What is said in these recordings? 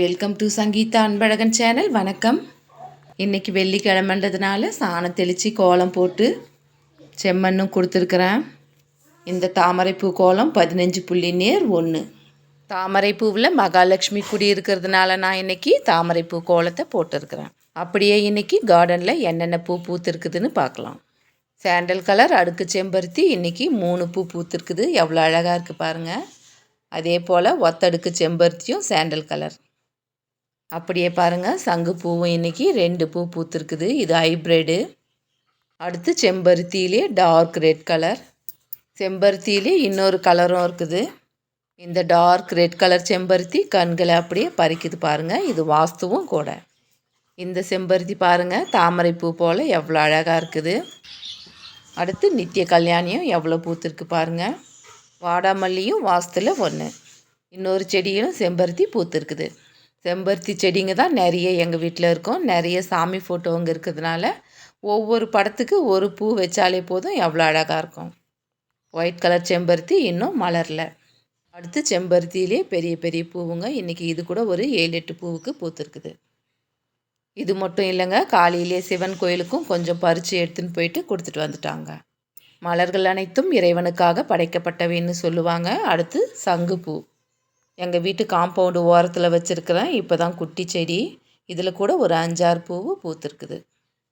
Welcome to Sangeetha Anbazhagan channel வணக்கம். இன்றைக்கி வெள்ளிக்கிழமைன்றதுனால சாணம் தெளித்து கோலம் போட்டு செம்மண்ணும் கொடுத்துருக்குறேன். இந்த தாமரைப்பூ கோலம் பதினஞ்சு புள்ளி நேர் ஒன்று தாமரைப்பூவில் மகாலட்சுமி குடி இருக்கிறதுனால நான் இன்றைக்கி தாமரைப்பூ கோலத்தை போட்டிருக்கிறேன். அப்படியே இன்றைக்கி கார்டனில் என்னென்ன பூ பூத்துருக்குதுன்னு பார்க்கலாம். சாண்டல் கலர் அடுக்கு செம்பருத்தி இன்றைக்கி மூணு பூ பூத்துருக்குது. எவ்வளோ அழகாக இருக்குது பாருங்கள் அதே போல் ஒத்தடுக்கு செம்பருத்தியும் சாண்டல் கலர் அப்படியே பாருங்கள் சங்கு பூவும் இன்றைக்கி ரெண்டு பூ பூத்துருக்குது. இது ஹைப்ரிடு அடுத்து செம்பருத்தியிலே டார்க் ரெட் கலர் செம்பருத்தியிலே இன்னொரு கலரும் இருக்குது. இந்த டார்க் ரெட் கலர் செம்பருத்தி கண்களை அப்படியே பறிக்குது பாருங்கள் இது வாஸ்துவும் கூட. இந்த செம்பருத்தி பாருங்கள் தாமரை பூ போல் எவ்வளோ அழகாக இருக்குது. அடுத்து நித்திய கல்யாணியும் எவ்வளோ பூத்துருக்கு பாருங்கள் வாடாமல்லியும் வாஸ்துல ஒன்று இன்னொரு செடியும் செம்பருத்தி பூத்துருக்குது. செம்பருத்தி செடிங்க தான் நிறைய எங்கள் வீட்டில் இருக்கும். நிறைய சாமி ஃபோட்டோங்க இருக்கிறதுனால ஒவ்வொரு படத்துக்கு ஒரு பூ வச்சாலே போதும் எவ்வளோ அழகாக இருக்கும். ஒயிட் கலர் செம்பருத்தி இன்னும் மலரில். அடுத்து செம்பருத்தியிலே பெரிய பெரிய பூவுங்க. இன்றைக்கி இது கூட ஒரு ஏழு எட்டு பூவுக்கு பூத்துருக்குது. இது மட்டும் இல்லைங்க. காலையிலே சிவன் கோயிலுக்கும் கொஞ்சம் பறித்து எடுத்துன்னு போயிட்டு கொடுத்துட்டு வந்துட்டாங்க. மலர்கள் அனைத்தும் இறைவனுக்காக படைக்கப்பட்டவைன்னு சொல்லுவாங்க. அடுத்து சங்குப்பூ. எங்கள் வீட்டு காம்பவுண்டு ஓரத்தில் வச்சுருக்கிறேன் இப்போ தான் குட்டி செடி. இதில் கூட ஒரு அஞ்சாறு பூவு பூத்துருக்குது.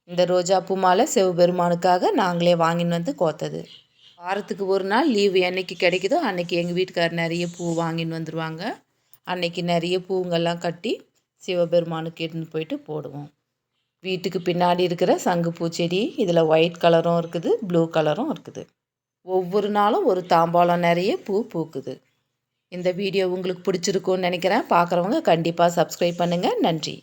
இந்த ரோஜா பூ மாலை சிவபெருமானுக்காக நாங்களே வாங்கின்னு வந்து கோத்தது. வாரத்துக்கு ஒரு நாள் லீவு என்றைக்கு கிடைக்குதோ அன்றைக்கி எங்கள் வீட்டுக்கார் நிறைய பூ வாங்கின்னு வந்துடுவாங்க அன்னைக்கு நிறைய பூங்கெல்லாம் கட்டி சிவபெருமானுக்கு எடுத்துன்னு போயிட்டு போடுவோம். வீட்டுக்கு பின்னாடி இருக்கிற சங்கு பூச்செடி இதில் ஒயிட் கலரும் இருக்குது ப்ளூ கலரும் இருக்குது. ஒவ்வொரு நாளும் ஒரு தாம்பாளம் நிறைய பூ பூக்குது. இந்த வீடியோ உங்களுக்கு பிடிச்சிருக்கும்னு நினைக்கிறேன். பார்க்குறவங்க கண்டிப்பாக சப்ஸ்கிரைப் பண்ணுங்கள் நன்றி.